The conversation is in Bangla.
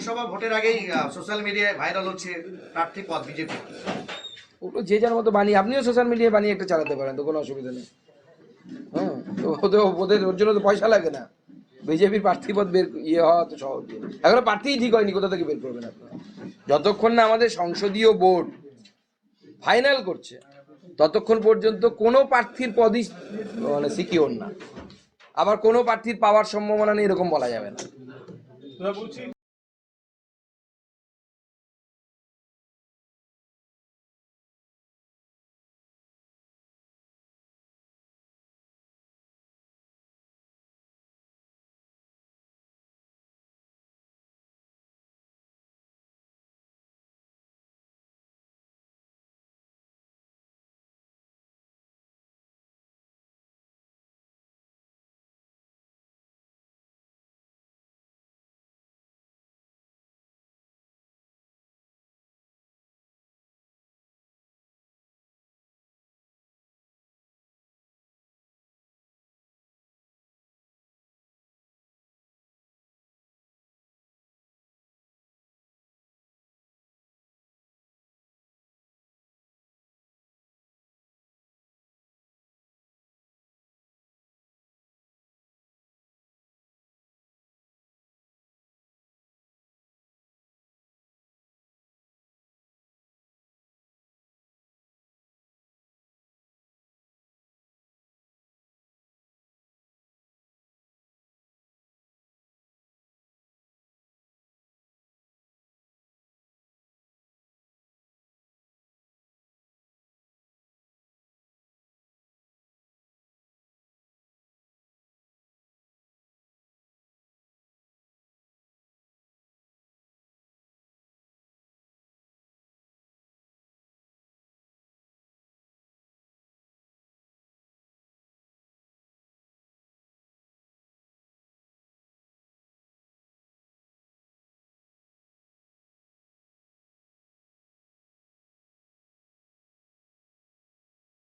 লোকসভা ভোটের আগেই সোশ্যাল মিডিয়ায় ভাইরাল হচ্ছে প্রার্থী পদ বিজেপি। ওগুলো যে যার মতো বানিয়ে আপনিও সোশ্যাল মিডিয়ায় বানিয়ে একটা চালাতে পারেন তো কোনো অসুবিধা নেই। হ্যাঁ তো ওদের ওদের ওর জন্য তো পয়সা লাগে না। বিজেপির প্রার্থীপদ বের ইয়ে হওয়া তো সহজ। এখনও প্রার্থীই ঠিক হয়নি কোথা থেকে বের করবেন আপনারা? যতক্ষণ না আমাদের সংসদীয় বোর্ড ফাইনাল করছে ততক্ষণ পর্যন্ত কোনো প্রার্থীর পদই মানে সিকিওর না। আবার কোনো প্রার্থীর পাওয়ার সম্ভাবনা নেই এরকম বলা যাবে না।